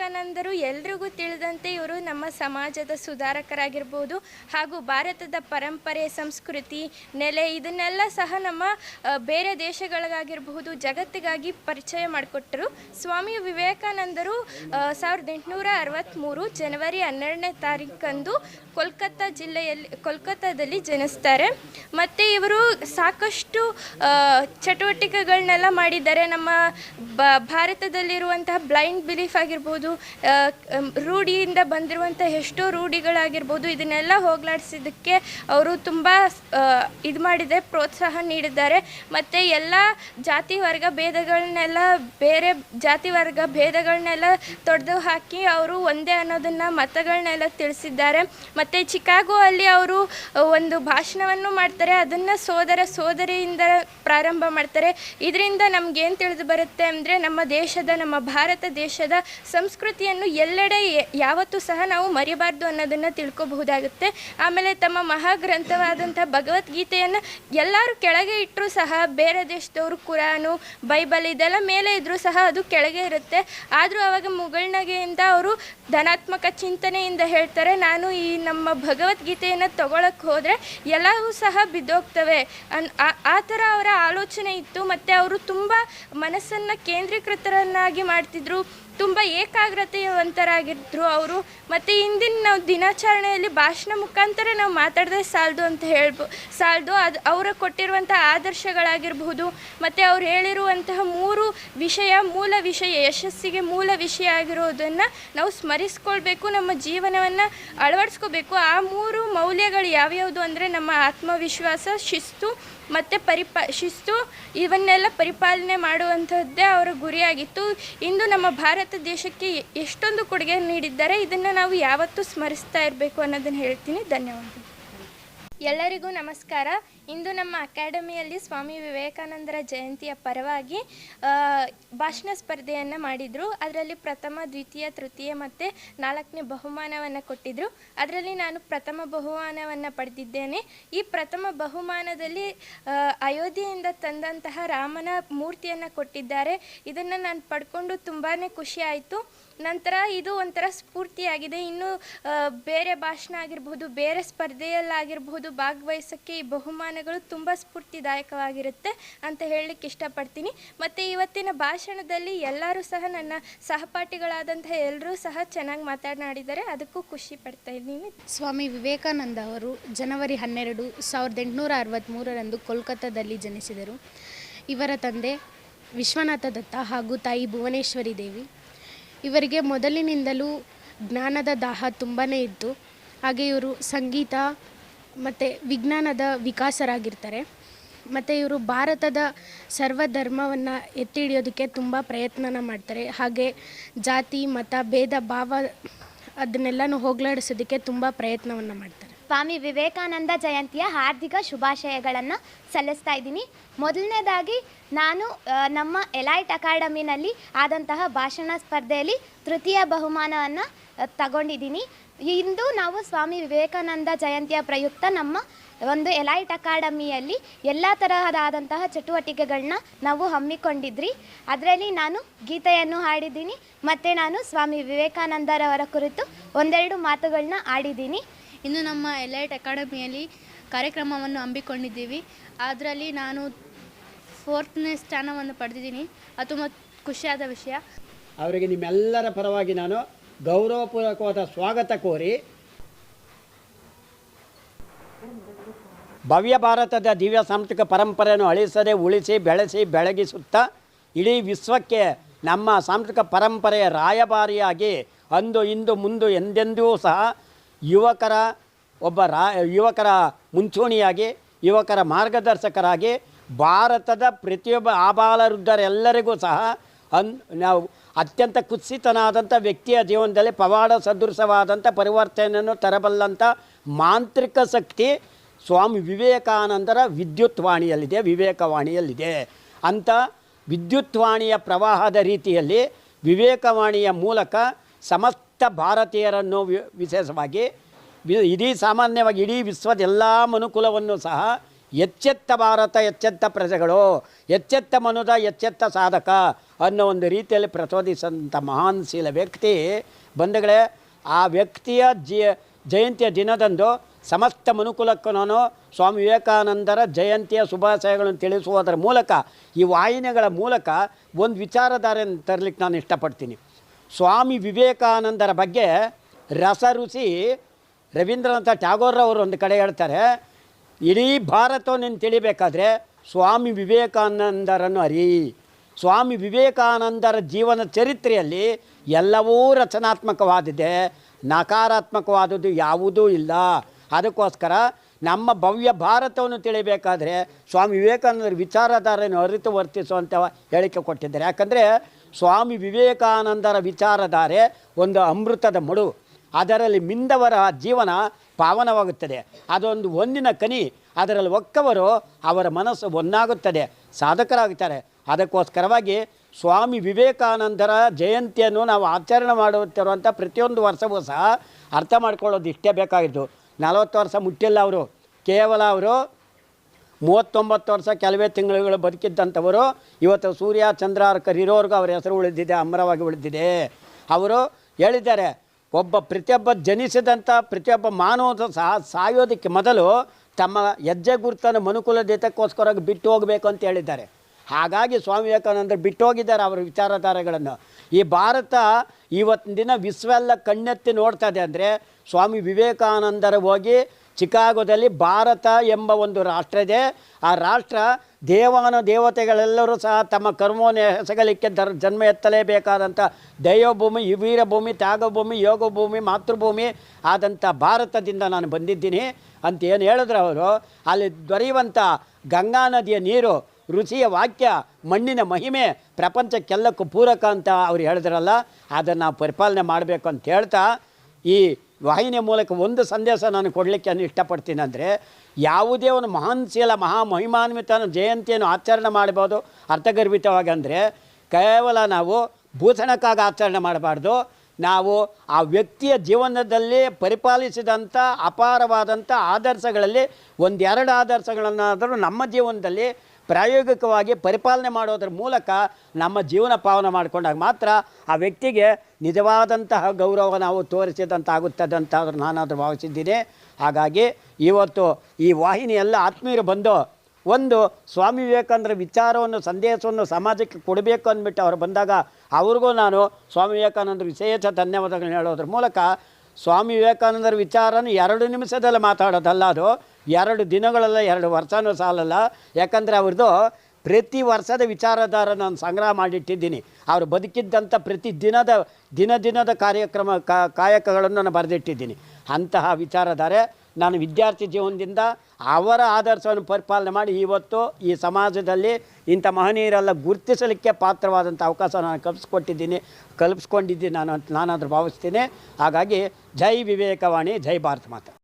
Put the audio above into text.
ವಿವೇಕಾನಂದರು ಎಲ್ರಿಗೂ ತಿಳಿದಂತೆ ಇವರು ನಮ್ಮ ಸಮಾಜದ ಸುಧಾರಕರಾಗಿರ್ಬೋದು ಹಾಗೂ ಭಾರತದ ಪರಂಪರೆ, ಸಂಸ್ಕೃತಿ, ನೆಲೆ ಇದನ್ನೆಲ್ಲ ಸಹ ನಮ್ಮ ಬೇರೆ ದೇಶಗಳಿಗಾಗಿರಬಹುದು ಜಗತ್ತಿಗಾಗಿ ಪರಿಚಯ ಮಾಡಿಕೊಟ್ಟರು. ಸ್ವಾಮಿ ವಿವೇಕಾನಂದರು ಸಾವಿರದ ಎಂಟುನೂರ ಅರವತ್ತ್ಮೂರು ಜನವರಿ ಹನ್ನೆರಡನೇ ತಾರೀಕಂದು ಕೋಲ್ಕತ್ತಾ ಜಿಲ್ಲೆಯಲ್ಲಿ, ಕೋಲ್ಕತ್ತಾದಲ್ಲಿ ಜನಿಸ್ತಾರೆ. ಮತ್ತು ಇವರು ಸಾಕಷ್ಟು ಚಟುವಟಿಕೆಗಳನ್ನೆಲ್ಲ ಮಾಡಿದ್ದಾರೆ. ನಮ್ಮ ಭಾರತದಲ್ಲಿರುವಂತಹ ಬ್ಲೈಂಡ್ ಬಿಲೀಫ್ ಆಗಿರ್ಬೋದು ಆ, ಮ್, ರೂಢಿಯಿಂದ ಬಂದಿರುವಂಥ ಎಷ್ಟೋ ರೂಢಿಗಳಾಗಿರ್ಬೋದು ಇದನ್ನೆಲ್ಲ ಹೋಗಲಾಡಿಸಿದ್ದಕ್ಕೆ ಅವರು ತುಂಬ ಇದು ಮಾಡಿದೆ ಪ್ರೋತ್ಸಾಹ ನೀಡಿದ್ದಾರೆ. ಮತ್ತು ಎಲ್ಲ ಜಾತಿ ವರ್ಗ ಭೇದಗಳನ್ನೆಲ್ಲ ಬೇರೆ ಜಾತಿ ವರ್ಗ ಭೇದಗಳನ್ನೆಲ್ಲ ತೊಡೆದು ಹಾಕಿ ಅವರು ಒಂದೇ ಅನ್ನೋದನ್ನು ಮತಗಳನ್ನೆಲ್ಲ ತಿಳಿಸಿದ್ದಾರೆ. ಮತ್ತು ಚಿಕಾಗೋ ಅಲ್ಲಿ ಅವರು ಒಂದು ಭಾಷಣವನ್ನು ಮಾಡ್ತಾರೆ ಅದನ್ನು ಸೋದರ ಸೋದರಿಯಿಂದ ಪ್ರಾರಂಭ ಮಾಡ್ತಾರೆ. ಇದರಿಂದ ನಮಗೇನು ತಿಳಿದು ಬರುತ್ತೆ ಅಂದರೆ ನಮ್ಮ ದೇಶದ ನಮ್ಮ ಭಾರತ ದೇಶದ ಸಂಸ್ಕೃತಿಯನ್ನು ಎಲ್ಲೆಡೆ ಯಾವತ್ತೂ ಸಹ ನಾವು ಮರಿಬಾರ್ದು ಅನ್ನೋದನ್ನು ತಿಳ್ಕೊಬಹುದಾಗುತ್ತೆ. ಆಮೇಲೆ ತಮ್ಮ ಮಹಾಗ್ರಂಥವಾದಂಥ ಭಗವದ್ಗೀತೆಯನ್ನು ಎಲ್ಲರೂ ಕೆಳಗೆ ಇಟ್ಟರೂ ಸಹ, ಬೇರೆ ದೇಶದವರು ಕುರಾನು, ಬೈಬಲ್ ಇದೆಲ್ಲ ಮೇಲೆ ಇದ್ದರೂ ಸಹ ಅದು ಕೆಳಗೆ ಇರುತ್ತೆ. ಆದರೂ ಅವಾಗ ಮುಗುಳ್ನಗೆಯಿಂದ ಅವರು ಧನಾತ್ಮಕ ಚಿಂತನೆಯಿಂದ ಹೇಳ್ತಾರೆ, ನಾನು ಈ ನಮ್ಮ ಭಗವದ್ಗೀತೆಯನ್ನು ತಗೊಳಕ್ಕೆ ಹೋದರೆ ಎಲ್ಲವೂ ಸಹ ಬಿದ್ದೋಗ್ತವೆ. ಅನ್ ಆ ಥರ ಅವರ ಆಲೋಚನೆ ಇತ್ತು. ಮತ್ತು ಅವರು ತುಂಬ ಮನಸ್ಸನ್ನು ಕೇಂದ್ರೀಕೃತರನ್ನಾಗಿ ಮಾಡ್ತಿದ್ರು. ತುಂಬ ಏಕಾಗ್ರತೆಯವಂತರಾಗಿದ್ದರು ಅವರು. ಮತ್ತು ಇಂದಿನ ನಾವು ದಿನಾಚರಣೆಯಲ್ಲಿ ಭಾಷಣ ಮುಖಾಂತರ ನಾವು ಮಾತಾಡದೆ ಸಾಲದು ಅಂತ ಹೇಳ್ಬೋ, ಸಾಲದು. ಅದು ಅವರ ಕೊಟ್ಟಿರುವಂಥ ಆದರ್ಶಗಳಾಗಿರಬಹುದು. ಮತ್ತು ಅವ್ರು ಹೇಳಿರುವಂತಹ ಮೂರು ವಿಷಯ, ಮೂಲ ವಿಷಯ, ಯಶಸ್ಸಿಗೆ ಮೂಲ ವಿಷಯ ಆಗಿರೋದನ್ನು ನಾವು ಸ್ಮರಿಸ್ಕೊಳ್ಬೇಕು, ನಮ್ಮ ಜೀವನವನ್ನು ಅಳವಡಿಸ್ಕೋಬೇಕು. ಆ ಮೂರು ಮೌಲ್ಯಗಳು ಯಾವ್ಯಾವುದು ಅಂದರೆ ನಮ್ಮ ಆತ್ಮವಿಶ್ವಾಸ, ಶಿಸ್ತು ಮತ್ತು ಪರಿಪಾ, ಶಿಸ್ತು ಇವನ್ನೆಲ್ಲ ಪರಿಪಾಲನೆ ಮಾಡುವಂಥದ್ದೇ ಅವರ ಗುರಿಯಾಗಿತ್ತು. ಇಂದು ನಮ್ಮ ಭಾರತ ದೇಶಕ್ಕೆ ಎಷ್ಟೊಂದು ಕೊಡುಗೆ ನೀಡಿದ್ದಾರೆ ಇದನ್ನು ನಾವು ಯಾವತ್ತೂ ಸ್ಮರಿಸ್ತಾ ಇರಬೇಕು ಅನ್ನೋದನ್ನು ಹೇಳ್ತೀನಿ. ಧನ್ಯವಾದಗಳು. ಎಲ್ಲರಿಗೂ ನಮಸ್ಕಾರ. ಇಂದು ನಮ್ಮ ಅಕಾಡೆಮಿಯಲ್ಲಿ ಸ್ವಾಮಿ ವಿವೇಕಾನಂದರ ಜಯಂತಿಯ ಪರವಾಗಿ ಭಾಷಣ ಸ್ಪರ್ಧೆಯನ್ನು ಮಾಡಿದರು. ಅದರಲ್ಲಿ ಪ್ರಥಮ, ದ್ವಿತೀಯ, ತೃತೀಯ ಮತ್ತು ನಾಲ್ಕನೇ ಬಹುಮಾನವನ್ನು ಕೊಟ್ಟಿದ್ದರು ಅದರಲ್ಲಿ ನಾನು ಪ್ರಥಮ ಬಹುಮಾನವನ್ನು ಪಡೆದಿದ್ದೇನೆ. ಈ ಪ್ರಥಮ ಬಹುಮಾನದಲ್ಲಿ ಅಯೋಧ್ಯೆಯಿಂದ ತಂದಂತಹ ರಾಮನ ಮೂರ್ತಿಯನ್ನು ಕೊಟ್ಟಿದ್ದಾರೆ. ಇದನ್ನು ನಾನು ಪಡ್ಕೊಂಡು ತುಂಬಾ ಖುಷಿ ಆಯಿತು. ನಂತರ ಇದು ಒಂಥರ ಸ್ಫೂರ್ತಿಯಾಗಿದೆ. ಇನ್ನು ಬೇರೆ ಭಾಷಣ ಆಗಿರಬಹುದು, ಬೇರೆ ಸ್ಪರ್ಧೆಯಲ್ಲಾಗಿರಬಹುದು, ಭಾಗವಹಿಸೋಕ್ಕೆ ಈ ಬಹುಮಾನಗಳು ತುಂಬ ಸ್ಫೂರ್ತಿದಾಯಕವಾಗಿರುತ್ತೆ ಅಂತ ಹೇಳಲಿಕ್ಕೆ ಇಷ್ಟಪಡ್ತೀನಿ. ಮತ್ತು ಇವತ್ತಿನ ಭಾಷಣದಲ್ಲಿ ಎಲ್ಲರೂ ಸಹ ನನ್ನ ಸಹಪಾಠಿಗಳಾದಂತಹ ಎಲ್ಲರೂ ಸಹ ಚೆನ್ನಾಗಿ ಮಾತನಾಡಿದ್ದಾರೆ ಅದಕ್ಕೂ ಖುಷಿ ಪಡ್ತಾ ಇದ್ದೀನಿ. ಸ್ವಾಮಿ ವಿವೇಕಾನಂದ ಅವರು ಜನವರಿ ಹನ್ನೆರಡು ಸಾವಿರದ ಎಂಟುನೂರ ಅರವತ್ತ್ಮೂರರಂದು ಕೋಲ್ಕತ್ತಾದಲ್ಲಿ ಜನಿಸಿದರು. ಇವರ ತಂದೆ ವಿಶ್ವನಾಥ ದತ್ತ ಹಾಗೂ ತಾಯಿ ಭುವನೇಶ್ವರಿ ದೇವಿ. ಇವರಿಗೆ ಮೊದಲಿನಿಂದಲೂ ಜ್ಞಾನದ ದಾಹ ತುಂಬಾ ಇತ್ತು. ಹಾಗೆ ಇವರು ಸಂಗೀತ ಮತ್ತು ವಿಜ್ಞಾನದ ವಿಕಾಸರಾಗಿರ್ತಾರೆ. ಮತ್ತು ಇವರು ಭಾರತದ ಸರ್ವಧರ್ಮವನ್ನು ಎತ್ತಿ ಹಿಡಿಯೋದಕ್ಕೆ ತುಂಬ ಪ್ರಯತ್ನನ ಮಾಡ್ತಾರೆ. ಹಾಗೆ ಜಾತಿ, ಮತ, ಭೇದ, ಭಾವ, ಅದನ್ನೆಲ್ಲನೂ ಹೋಗಲಾಡಿಸೋದಕ್ಕೆ ತುಂಬ ಪ್ರಯತ್ನವನ್ನು ಮಾಡ್ತಾರೆ. ಸ್ವಾಮಿ ವಿವೇಕಾನಂದ ಜಯಂತಿಯ ಹಾರ್ದಿಕ ಶುಭಾಶಯಗಳನ್ನು ಸಲ್ಲಿಸ್ತಾ ಇದ್ದೀನಿ. ಮೊದಲನೇದಾಗಿ ನಾನು ನಮ್ಮ ಎಲೈಟ್ ಅಕಾಡೆಮಿನಲ್ಲಿ ಆದಂತಹ ಭಾಷಣ ಸ್ಪರ್ಧೆಯಲ್ಲಿ ತೃತೀಯ ಬಹುಮಾನವನ್ನು ತಗೊಂಡಿದ್ದೀನಿ. ಇಂದು ನಾವು ಸ್ವಾಮಿ ವಿವೇಕಾನಂದ ಜಯಂತಿಯ ಪ್ರಯುಕ್ತ ನಮ್ಮ ಒಂದು ಎಲೈಟ್ ಅಕಾಡೆಮಿಯಲ್ಲಿ ಎಲ್ಲ ತರಹದಾದಂತಹ ಚಟುವಟಿಕೆಗಳನ್ನ ನಾವು ಹಮ್ಮಿಕೊಂಡಿದ್ರಿ. ಅದರಲ್ಲಿ ನಾನು ಗೀತೆಯನ್ನು ಹಾಡಿದ್ದೀನಿ, ಮತ್ತು ನಾನು ಸ್ವಾಮಿ ವಿವೇಕಾನಂದರವರ ಕುರಿತು ಒಂದೆರಡು ಮಾತುಗಳನ್ನ ಆಡಿದ್ದೀನಿ. ಇನ್ನು ನಮ್ಮ ಎಲೈಟ್ ಅಕಾಡೆಮಿಯಲ್ಲಿ ಕಾರ್ಯಕ್ರಮವನ್ನು ಹಮ್ಮಿಕೊಂಡಿದ್ದೀವಿ. ಅದರಲ್ಲಿ ನಾನು ಫೋರ್ತ್ನೇ ಸ್ಥಾನವನ್ನು ಪಡೆದಿದ್ದೀನಿ. ಅದು ತುಂಬ ಖುಷಿಯಾದ ವಿಷಯ. ಅವರಿಗೆ ನಿಮ್ಮೆಲ್ಲರ ಪರವಾಗಿ ನಾನು ಗೌರವಪೂರ್ವಕವಾದ ಸ್ವಾಗತ ಕೋರಿ ಭವ್ಯ ಭಾರತದ ದಿವ್ಯ ಸಾಂಸ್ಕೃತಿಕ ಪರಂಪರೆಯನ್ನು ಅಳಿಸದೆ, ಉಳಿಸಿ, ಬೆಳೆಸಿ, ಬೆಳಗಿಸುತ್ತಾ ಇಡೀ ವಿಶ್ವಕ್ಕೆ ನಮ್ಮ ಸಾಂಸ್ಕೃತಿಕ ಪರಂಪರೆಯ ರಾಯಭಾರಿಯಾಗಿ ಅಂದು, ಇಂದು, ಮುಂದು ಎಂದೆಂದೂ ಸಹ ಯುವಕರ ಒಬ್ಬ ರಾ, ಯುವಕರ ಮುಂಚೂಣಿಯಾಗಿ, ಯುವಕರ ಮಾರ್ಗದರ್ಶಕರಾಗಿ ಭಾರತದ ಪ್ರತಿಯೊಬ್ಬ ಆಬಾಲವೃದ್ಧರೆಲ್ಲರಿಗೂ ಸಹ ಅನ್, ನಾವು ಅತ್ಯಂತ ಕುತ್ಸಿತನಾದಂಥ ವ್ಯಕ್ತಿಯ ಜೀವನದಲ್ಲಿ ಪವಾಡ ಸದೃಶವಾದಂಥ ಪರಿವರ್ತನೆಯನ್ನು ತರಬಲ್ಲಂಥ ಮಾಂತ್ರಿಕ ಶಕ್ತಿ ಸ್ವಾಮಿ ವಿವೇಕಾನಂದರ ವಿದ್ಯುತ್ವಾಣಿಯಲ್ಲಿದೆ, ವಿವೇಕವಾಣಿಯಲ್ಲಿದೆ. ಅಂಥ ವಿದ್ಯುತ್ವಾಣಿಯ ಪ್ರವಾಹದ ರೀತಿಯಲ್ಲಿ ವಿವೇಕವಾಣಿಯ ಮೂಲಕ ಸಮಸ್ತ ಭಾರತೀಯರನ್ನು ವಿ- ವಿಶೇಷವಾಗಿ ಇಡೀ ಸಾಮಾನ್ಯವಾಗಿ ಇಡೀ ವಿಶ್ವದ ಎಲ್ಲ ಮನುಕುಲವನ್ನು ಸಹ ಎಚ್ಚೆತ್ತ ಭಾರತ, ಎಚ್ಚೆತ್ತ ಪ್ರಜೆಗಳು, ಎಚ್ಚೆತ್ತ ಮನುದ, ಎಚ್ಚೆತ್ತ ಸಾಧಕ ಅನ್ನೋ ಒಂದು ರೀತಿಯಲ್ಲಿ ಪ್ರಚೋದಿಸಿದಂಥ ಮಹಾನ್ ಶೀಲ ವ್ಯಕ್ತಿ. ಬಂಧುಗಳೇ, ಆ ವ್ಯಕ್ತಿಯ ಜಯಂತಿಯ ದಿನದಂದು ಸಮಸ್ತ ಮನುಕುಲಕ್ಕೂ ನಾನು ಸ್ವಾಮಿ ವಿವೇಕಾನಂದರ ಜಯಂತಿಯ ಶುಭಾಶಯಗಳನ್ನು ತಿಳಿಸುವುದರ ಮೂಲಕ, ಈ ವಾಹಿನಿಗಳ ಮೂಲಕ ಒಂದು ವಿಚಾರಧಾರೆಯನ್ನು ತರಲಿಕ್ಕೆ ನಾನು ಇಷ್ಟಪಡ್ತೀನಿ. ಸ್ವಾಮಿ ವಿವೇಕಾನಂದರ ಬಗ್ಗೆ ರಸರುಚಿ ರವೀಂದ್ರನಾಥ ಟ್ಯಾಗೋರ್ ಅವರು ಒಂದು ಕಡೆ ಹೇಳ್ತಾರೆ, ಇಡೀ ಭಾರತವನ್ನು ನೀನು ತಿಳಿಬೇಕಾದ್ರೆ ಸ್ವಾಮಿ ವಿವೇಕಾನಂದರನ್ನು ಅರಿ. ಸ್ವಾಮಿ ವಿವೇಕಾನಂದರ ಜೀವನ ಚರಿತ್ರೆಯಲ್ಲಿ ಎಲ್ಲವೂ ರಚನಾತ್ಮಕವಾದಿದೆ, ನಕಾರಾತ್ಮಕವಾದದ್ದು ಯಾವುದೂ ಇಲ್ಲ. ಅದಕ್ಕೋಸ್ಕರ ನಮ್ಮ ಭವ್ಯ ಭಾರತವನ್ನು ತಿಳಿಬೇಕಾದ್ರೆ ಸ್ವಾಮಿ ವಿವೇಕಾನಂದರ ವಿಚಾರಧಾರೆಯನ್ನು ಅರಿತು ವರ್ತಿಸುವಂಥ ಹೇಳಿಕೆ ಕೊಟ್ಟಿದ್ದಾರೆ. ಯಾಕಂದರೆ ಸ್ವಾಮಿ ವಿವೇಕಾನಂದರ ವಿಚಾರಧಾರೆ ಒಂದು ಅಮೃತದ ಮಡು. ಅದರಲ್ಲಿ ಮಿಂದವರ ಜೀವನ ಪಾವನವಾಗುತ್ತದೆ. ಅದೊಂದು ಒಂದಿನ ಕನಿ. ಅದರಲ್ಲಿ ಒಕ್ಕವರು ಅವರ ಮನಸ್ಸು ಒಂದಾಗುತ್ತದೆ ಸಾಧಕರಾಗುತ್ತಾರೆ. ಅದಕ್ಕೋಸ್ಕರವಾಗಿ ಸ್ವಾಮಿ ವಿವೇಕಾನಂದರ ಜಯಂತಿಯನ್ನು ನಾವು ಆಚರಣೆ ಮಾಡುತ್ತಿರುವಂಥ ಪ್ರತಿಯೊಂದು ವರ್ಷವೂ ಸಹ ಅರ್ಥ ಮಾಡ್ಕೊಳ್ಳೋದು ಇಷ್ಟೇ ಬೇಕಾಗಿದ್ದು. ನಲವತ್ತು ವರ್ಷ ಮುಟ್ಟಿಲ್ಲ ಅವರು. ಕೇವಲ ಅವರು ಮೂವತ್ತೊಂಬತ್ತು ವರ್ಷ ಕೆಲವೇ ತಿಂಗಳುಗಳು ಬದುಕಿದ್ದಂಥವರು ಇವತ್ತು ಸೂರ್ಯ, ಚಂದ್ರ ಕರಿರೋರ್ಗೂ ಅವರ ಹೆಸರು ಉಳಿದಿದೆ, ಅಮರವಾಗಿ ಉಳಿದಿದೆ. ಅವರು ಹೇಳಿದ್ದಾರೆ, ಒಬ್ಬ ಪ್ರತಿಯೊಬ್ಬ ಜನಿಸಿದಂಥ ಪ್ರತಿಯೊಬ್ಬ ಮಾನವ ಸಹ ಸಾಯೋದಕ್ಕೆ ಮೊದಲು ತಮ್ಮ ಹೆಜ್ಜೆ ಗುರುತನ್ನು ಮನುಕುಲದೇತಕ್ಕೋಸ್ಕರ ಬಿಟ್ಟು ಹೋಗಬೇಕು ಅಂತ ಹೇಳಿದ್ದಾರೆ. ಹಾಗಾಗಿ ಸ್ವಾಮಿ ವಿವೇಕಾನಂದರು ಬಿಟ್ಟು ಹೋಗಿದ್ದಾರೆ ಅವರ ವಿಚಾರಧಾರೆಗಳನ್ನು. ಈ ಭಾರತ ಇವತ್ತಿನ ದಿನ ವಿಶ್ವೆಲ್ಲ ಕಣ್ಣೆತ್ತಿ ನೋಡ್ತಾ ಇದೆ ಅಂದರೆ ಸ್ವಾಮಿ ವಿವೇಕಾನಂದರ ಹೋಗಿ ಚಿಕಾಗೋದಲ್ಲಿ ಭಾರತ ಎಂಬ ಒಂದು ರಾಷ್ಟ್ರ ಇದೆ. ಆ ರಾಷ್ಟ್ರ ದೇವಾನ ದೇವತೆಗಳೆಲ್ಲರೂ ಸಹ ತಮ್ಮ ಕರ್ಮವನ್ನು ಎಸಗಲಿಕ್ಕೆ ದರ್ ಜನ್ಮ ಎತ್ತಲೇಬೇಕಾದಂಥ ದೈವಭೂಮಿ, ವೀರಭೂಮಿ, ತ್ಯಾಗಭೂಮಿ, ಯೋಗಭೂಮಿ, ಮಾತೃಭೂಮಿ ಆದಂಥ ಭಾರತದಿಂದ ನಾನು ಬಂದಿದ್ದೀನಿ. ಅಂತ ಏನು ಹೇಳಿದ್ರು ಅವರು, ಅಲ್ಲಿ ದೊರೆಯುವಂಥ ಗಂಗಾ ನದಿಯ ನೀರು ರುಚಿಯ ವಾಕ್ಯ, ಮಣ್ಣಿನ ಮಹಿಮೆ, ಪ್ರಪಂಚಕ್ಕೆಲ್ಲಕ್ಕೂ ಪೂರಕ ಅಂತ ಅವ್ರು ಹೇಳಿದ್ರಲ್ಲ, ಅದನ್ನು ಪರಿಪಾಲನೆ ಮಾಡಬೇಕು ಅಂತ ಹೇಳ್ತಾ, ಈ ವಾಹಿನಿಯ ಮೂಲಕ ಒಂದು ಸಂದೇಶ ನಾನು ಕೊಡಲಿಕ್ಕೆ ನಾನು ಇಷ್ಟಪಡ್ತೀನಿ ಅಂದರೆ, ಯಾವುದೇ ಒಂದು ಮಹಾನ್ ಶೀಲ, ಮಹಾ ಮಹಿಮಾನ್ವಿತನ ಜಯಂತಿಯನ್ನು ಆಚರಣೆ ಮಾಡ್ಬೋದು, ಅರ್ಥಗರ್ಭಿತವಾಗಿ ಅಂದರೆ, ಕೇವಲ ನಾವು ಭೂಷಣಕ್ಕಾಗಿ ಆಚರಣೆ ಮಾಡಬಾರ್ದು, ನಾವು ಆ ವ್ಯಕ್ತಿಯ ಜೀವನದಲ್ಲಿ ಪರಿಪಾಲಿಸಿದಂಥ ಅಪಾರವಾದಂಥ ಆದರ್ಶಗಳಲ್ಲಿ, ಒಂದೆರಡು ಆದರ್ಶಗಳನ್ನಾದರೂ ನಮ್ಮ ಜೀವನದಲ್ಲಿ ಪ್ರಾಯೋಗಿಕವಾಗಿ ಪರಿಪಾಲನೆ ಮಾಡೋದ್ರ ಮೂಲಕ ನಮ್ಮ ಜೀವನ ಪಾವನ ಮಾಡಿಕೊಂಡಾಗ ಮಾತ್ರ ಆ ವ್ಯಕ್ತಿಗೆ ನಿಜವಾದಂತಹ ಗೌರವ ನಾವು ತೋರಿಸಿದಂತಾಗುತ್ತದೆ ಅಂತ ನಾನಾದರೂ ಭಾವಿಸಿದ್ದೀನಿ. ಹಾಗಾಗಿ ಇವತ್ತು ಈ ವಾಹಿನಿ ಎಲ್ಲ ಆತ್ಮೀಯರು ಬಂದು ಒಂದು ಸ್ವಾಮಿ ವಿವೇಕಾನಂದರ ವಿಚಾರವನ್ನು, ಸಂದೇಶವನ್ನು ಸಮಾಜಕ್ಕೆ ಕೊಡಬೇಕು ಅಂದ್ಬಿಟ್ಟು ಅವರು ಬಂದಾಗ ಅವ್ರಿಗೂ ನಾನು ಸ್ವಾಮಿ ವಿವೇಕಾನಂದರ ವಿಶೇಷ ಧನ್ಯವಾದಗಳನ್ನ ಹೇಳೋದ್ರ ಮೂಲಕ ಸ್ವಾಮಿ ವಿವೇಕಾನಂದರ ವಿಚಾರನ ಎರಡು ನಿಮಿಷದಲ್ಲಿ ಮಾತಾಡೋದಲ್ಲ ಅದು. ಎರಡು ದಿನಗಳಲ್ಲ, ಎರಡು ವರ್ಷನೂ ಸಾಲಲ್ಲ. ಯಾಕಂದರೆ ಅವ್ರದ್ದು ಪ್ರತಿ ವರ್ಷದ ವಿಚಾರಧಾರ ನಾನು ಸಂಗ್ರಹ ಮಾಡಿಟ್ಟಿದ್ದೀನಿ. ಅವರು ಬದುಕಿದ್ದಂಥ ಪ್ರತಿ ದಿನದ, ದಿನ ದಿನದ ಕಾರ್ಯಕ್ರಮ ಕಾಯಕಗಳನ್ನು ನಾನು ಬರೆದಿಟ್ಟಿದ್ದೀನಿ. ಅಂತಹ ವಿಚಾರಧಾರೆ ನಾನು ವಿದ್ಯಾರ್ಥಿ ಜೀವನದಿಂದ ಅವರ ಆದರ್ಶವನ್ನು ಪರಿಪಾಲನೆ ಮಾಡಿ ಇವತ್ತು ಈ ಸಮಾಜದಲ್ಲಿ ಇಂಥ ಮಹನೀಯರೆಲ್ಲ ಗುರುತಿಸಲಿಕ್ಕೆ ಪಾತ್ರವಾದಂಥ ಅವಕಾಶ ನಾನು ಕಲ್ಪಿಸ್ಕೊಟ್ಟಿದ್ದೀನಿ. ಕಲ್ಪಿಸ್ಕೊಂಡಿದ್ದೀನಿ ನಾನು ನಾನಾದರೂ ಭಾವಿಸ್ತೀನಿ. ಹಾಗಾಗಿ ಜೈ ವಿವೇಕವಾಣಿ, ಜೈ ಭಾರತ ಮಾತಾ.